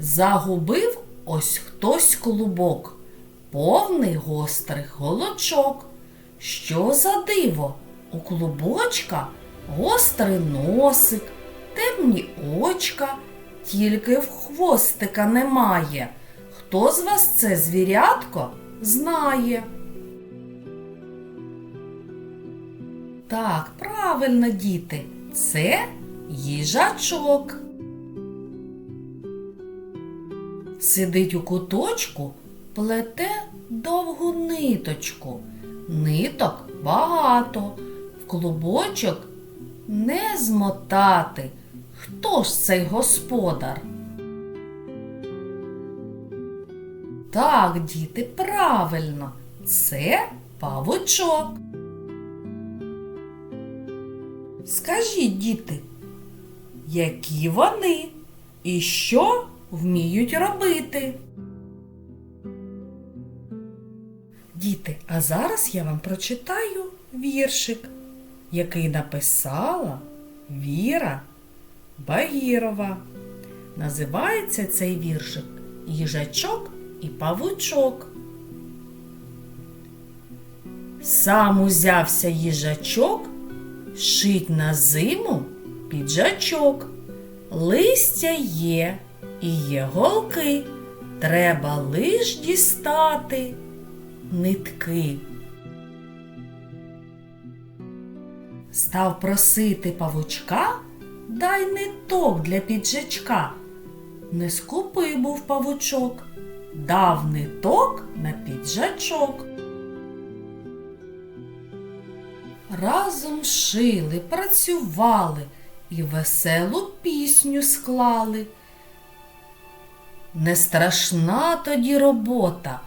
Загубив ось хтось клубок, повний гострих голочок. Що за диво? У клубочка гострий носик, темні очка, тільки в хвостика немає. Хто з вас це звірятко знає? Так, правильно, діти, це їжачок. Сидить у куточку, плете довгу ниточку. Ниток багато, в клубочок не змотати. Хто ж цей господар? Так, діти, правильно, це павучок. Скажіть, діти, які вони і що вміють робити? Діти, а зараз я вам прочитаю віршик, який написала Віра Багірова. Називається цей віршик Їжачок і павучок. Сам узявся їжачок, шить на зиму піджачок. Листя є і є голки, треба лиш дістати нитки. Став просити павучка, дай ниток для піджачка. Не скупий був павучок, дав ниток на піджачок. Разом шили, працювали і веселу пісню склали. Не страшна тоді робота,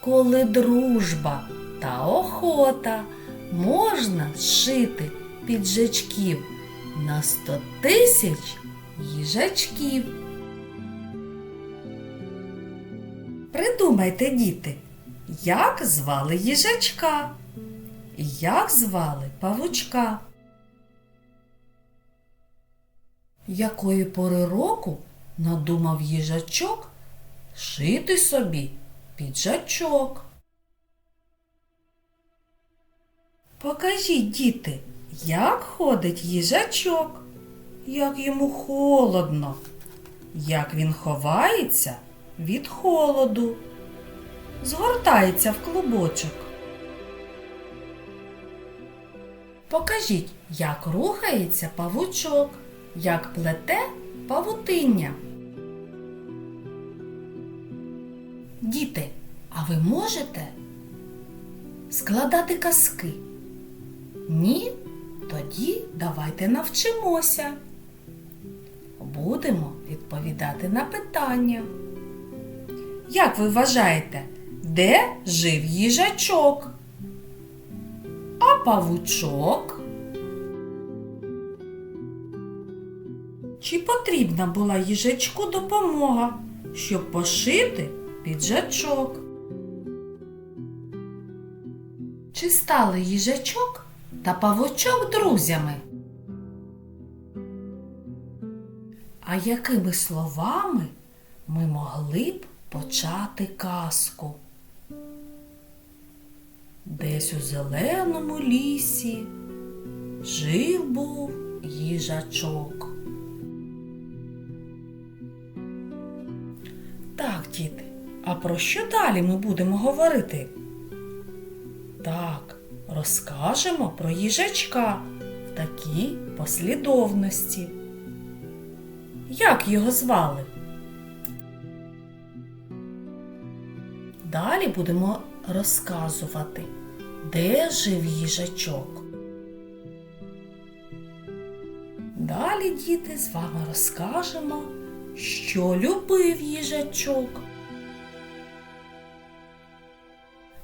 коли дружба та охота можна зшити піджачків на сто тисяч їжачків. Придумайте, діти, як звали їжачка, як звали павучка. Якої пори року надумав їжачок шити собі піджачок? Покажіть, діти, як ходить їжачок, як йому холодно, як він ховається від холоду, згортається в клубочок. Покажіть, як рухається павучок, як плете павутиння. Діти, а ви можете складати казки? Ні? Тоді давайте навчимося. Будемо відповідати на питання. Як ви вважаєте, де жив їжачок? А павучок? Чи потрібна була їжачку допомога, щоб пошити піджачок? Чи стали їжачок та павучок друзями? А якими словами ми могли б почати казку? Десь у зеленому лісі жив був їжачок. Діти, а про що далі ми будемо говорити? Так, розкажемо про їжачка в такій послідовності. Як його звали? Далі будемо розказувати, де жив їжачок. Далі, діти, з вами розкажемо, що любив їжачок.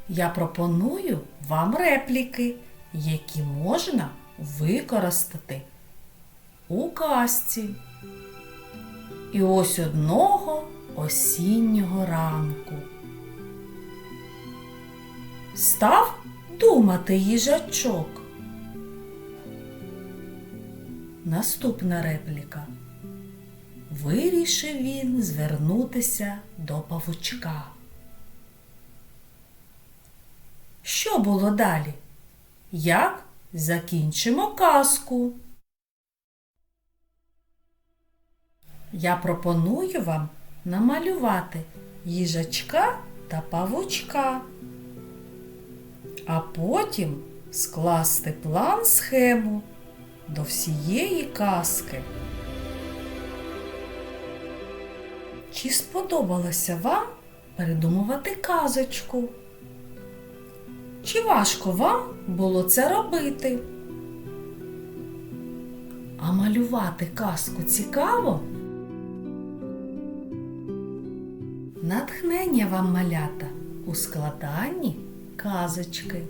Я пропоную вам репліки, які можна використати у казці. І ось одного осіннього ранку. Став думати їжачок. Наступна репліка. Вирішив він звернутися до павучка. Що було далі? Як закінчимо казку? Я пропоную вам намалювати їжачка та павучка, а потім скласти план схему до всієї казки. Чи сподобалося вам придумувати казочку? Чи важко вам було це робити? А малювати казку цікаво? Натхнення вам малята у складанні казочки.